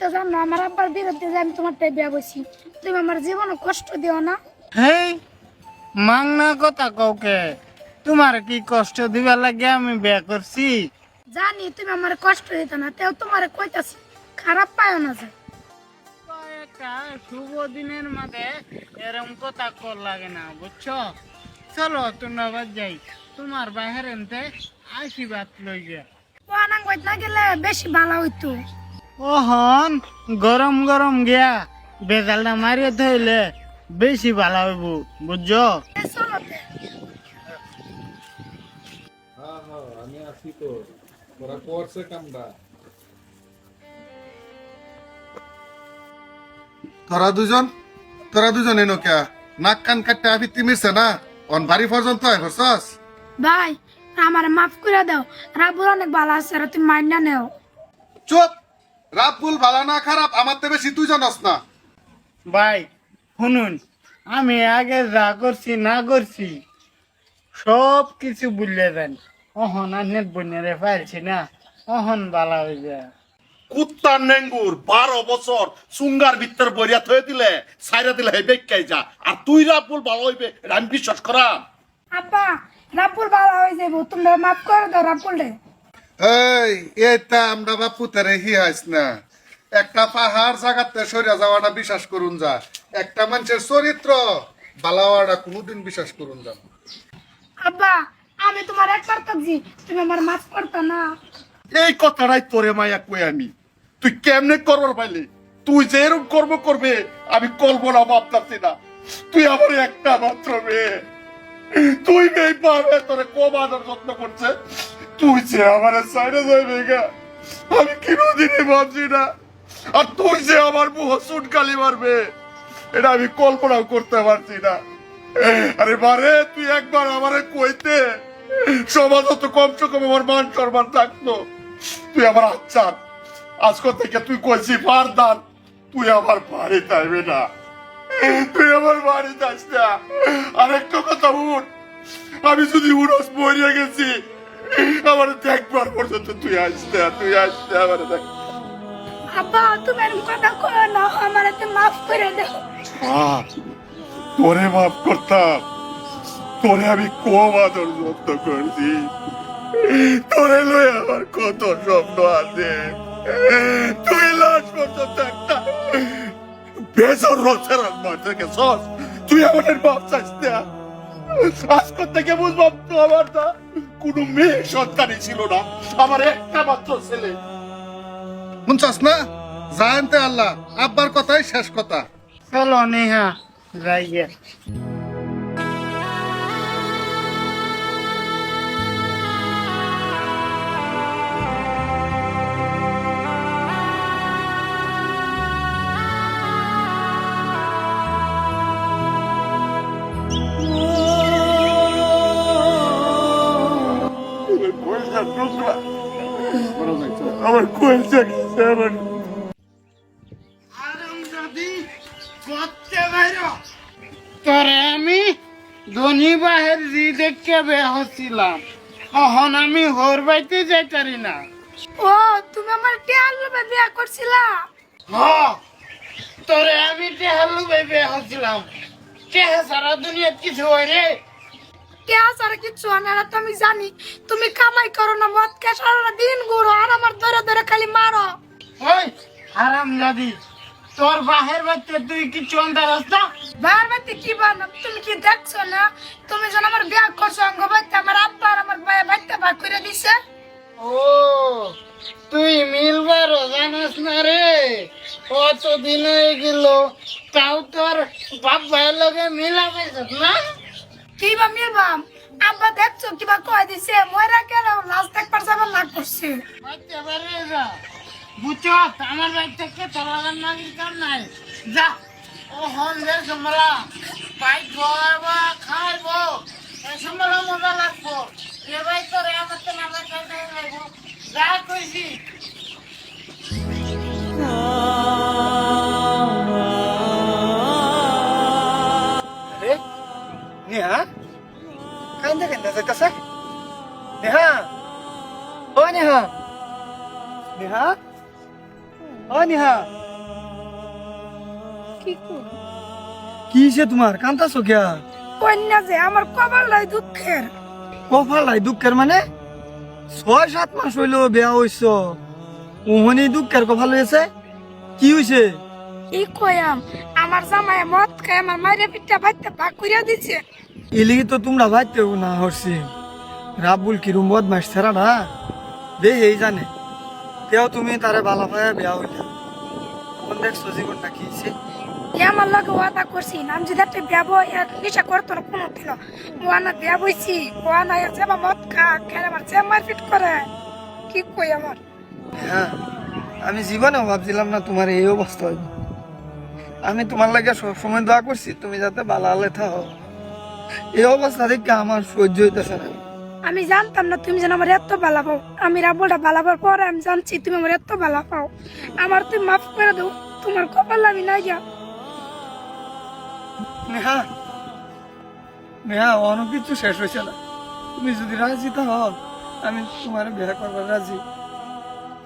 তো জানো আমার আব্বার বিরুদ্ধে যে আমি তোমার টাই বিয়া বসি তুমি আমার জীবনে কষ্ট দিও না। হেই মাংনা কথা কাউকে তোমার কি কষ্ট দিবার লাগে আমি বিয়া করছি? জানি তুমি আমার কষ্ট দিত না তেও তোমার কইতাছি খারাপ পায় না যায় একটা শুভ দিনের মাঝে এরম কথা কর লাগে না বুঝছ? চলো তোমরা বাদ যাই। তোমার বাহিরেতে আশীর্বাদ লই কইত না গেলে বেশি ভালো হইতো। ওহন গরম গরম গিয়া বেজালটা মারিয়ে ধইলে বেশি ভালো হইব বুঝছ। হ্যাঁ হ্যাঁ আমি আছি তো। ওরা করছে কামটা। তোরা দুজন? তোরা দুজন এনো কে নাক কান কাটতে আবৃত্তি মিশছে না? অন বাড়ি পর্যন্ত আয় করছস ভাই আমার মাফ করে দাও। রাবুল অনেক ভালো আছে আর তুমি মাইনা নেও। চুপ! রাবুল ভালো না খারাপ? আমার তো বেশি তুই জানস না। ভাই শুনুন আমি আগে যা করছি না করছি সব কিছু বুঝলে দেন। অহন আনের বন্যারে পাইছি না অহন বালা হয়ে যায়। কুত্তার নেঙ্গুর বারো বছর সুঙ্গার ভিতর বরিয়া থয়ে দিলে সাইরা দিলে হে বেকাই যা। আর তুই রাবুল ভালো হইবে এটা আমি বিশ্বাস করাম। আব্বা রাবুল ভালো হয়ে যাব তোমরা মাফ করে দাও রাবুল রে। এই এটা আমরা বাপু তারে হি হাইস না। একটা পাহাড় জায়গাতে সরিয়া যাওয়াটা বিশ্বাস করুন যা। একটা মানুষের চরিত্র বালাওয়াটা কোনোদিন বিশ্বাস করুন যা। আব্বা আমি তোমার একবার কাজি তুমি আমার মাফ করতো না। এই কথাটাই তোরে মায়া কই আমি? তুই কেমনে করবার পাইলি? তুই যে এরকম কর্ম করবে আমি কল্পনা ভাবতাছি না। তুই আমার একটা মাত্র মেয়ে। তুই মেয়ে পাবে তোরে কম আদর যত্ন করছে। তুই যে আমার সাইডে যাইবে গা আমি কোনোদিনই ভাবছি না। আর তুই যে আমার মুহ সুটকালি মারবে। এটা আমি কল্পনাও করতে পারছি না। আরে বারে, তুই একবার আমারে কইতে। সমাজ তো কমসে কম আমার মান সম্মান থাকতো। তুই আমার আচ্ছা। আজকে থেকে তুই কইছি পারদান তুই আমার বাড়ি যাইবে না। তুই আমার বাড়ি যাস না আরেকটা কথা উঠ আমি যদি উড়স মরিয়া গেছি আমার দেখবার পর্যন্ত তুই আসতে তুই আসতে আমার দেখ। আব্বা তুমি এরকম কথা করো না আমার এতে মাফ করে দাও। তোরে মাফ করতাম। তোরে আমি কম আদর যত্ন করছি। তোরে লই আমার কত স্বপ্ন আছে। তুই লাশ পর্যন্ত একটা বেজর রসের মারতে গেছস তুই আমাদের বাপ চাইছ না। আজকের থেকে বুঝবাম তো আমার না কোনো মেয়ে সন্তানই ছিল না। আমার একটা মাত্র ছেলে। শুনছস না? জানতে আল্লাহ আব্বার কথাই শেষ কথা। চলো নেহা যাই আমার কলজা টুকরা আমার কলজা গেছে তোরে আমি ধনী বাহের জি দেখে বে হচ্ছিলাম অহন আমি হোর বাইতে যাইতারি না। ও তুমি আমার টিয়াল লোভে বিয়া করছিলা? হ তোরে আমি টেহালু বেবে হচ্ছিলাম টেহা সারা দুনিয়া কিছু হয় রে। ছাড়া কিচ্ছু না তো আমি জানি। তুমি কামাই করো না মদ কে সারা দিন ঘুরো আর আমার ধরে ধরে খালি মারো। ওই হারাম জাদি তোর বাহের বাচ্চা তুই কিছু আনতে রাস্তা? বাতি কি বানো? তুমি কি দেখছ না? তুমি যেন আমার বিয়া করছ অঙ্গ বাইতে আমার আব্বা আর আমার ভাই ভাগ করে দিছে। ও তুই মিলবার জানাস না রে। কতদিন হয়ে গেল তাও তোর বাপ ভাইয়ের লগে মিলা না? কি বা মিলবাম? আব্বা দেখছ, কিবা কয় দিছে? ময়রা গেল লাস্ট একবার যাবার লাগ করছে? বুঝছ আমার বাড়ি থেকে তোর মালিক কাম নাই? যা। ও হন যে সম্বলা পাই খাওয়াবো খাওয়াবো এই সম্বলা মজা লাগবো। এ ভাই তোর আমার তো না লাগবো। যা কইছি। কান্দা কান্দা যাইতাছে নেহা ও নেহা নেহা ও নিহা কি কি হইছে তোমার কান্তাছো কিয়া কন্যা যে আমার কপাল লাই দুঃখের কপাল নাই দুঃখের মানে? ছয় সাত মাস হইল বেয়া হইছ ওহনি দুঃখের কপাল হয়েছে কি হইছে কি কয়াম আমার জামাই মদ খায় আমার মায়ের পিঠা বাইতে ভাগ করিয়া দিছে। এলিগে তো তোমরা বাইতেও না হরছি রাবুল কিরম বদমাস ছাড়া না? দে এই জানে। তেও তুমি তারে বালা পায়া বেয়া হইলা। কোন দেখছ জীবনটা কি হইছে। এ আমার লগে ওয়াদা করছি নাম যদি একটা বিয়া বই এক নিশা করতো না কোনো দিন ওয়ানা বিয়া বইছি ওয়ানা এর যে মদ খা খেলে আমার যে মারপিট করে। কি কই আমার? হ্যাঁ আমি জীবনেও ভাবছিলাম না তোমার এই অবস্থা হইব। আমি তোমার লাগে সবসময় দোয়া করছি তুমি যাতে বালা আলে থাও। এই অবস্থা দেখে আমার সহ্য হইতেছে না। আমি জানতাম না তুমি যেন আমার এত ভালো পাও। আমি রাবলটা পাওয়ার পরে আমি জানছি তুমি আমার এত ভালো পাও। আমার তুমি মাফ করে দাও তোমার কপাল আমি নাই যা নেহা নেহা অনেক কিছু শেষ হয়েছে না। তুমি যদি রাজি থাও আমি তোমার বিয়ে করবার রাজি।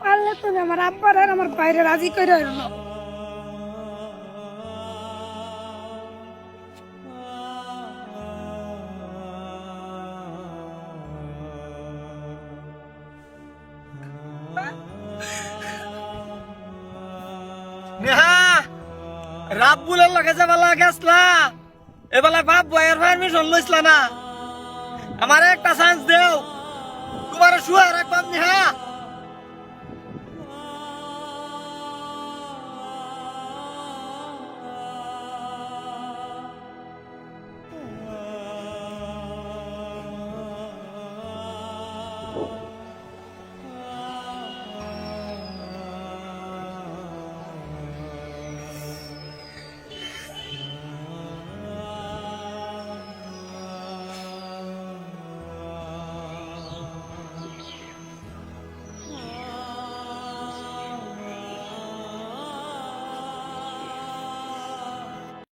পারলে তুমি আমার আব্বার আর আমার বাইরে রাজি করে হইল রাব্বুলের লগে যে বেলা গেছলা এবেলা বাপ বয়ের পারমিশন লইছলা না। আমার একটা চান্স দেও। তোমার শুয়ার একবার নেহা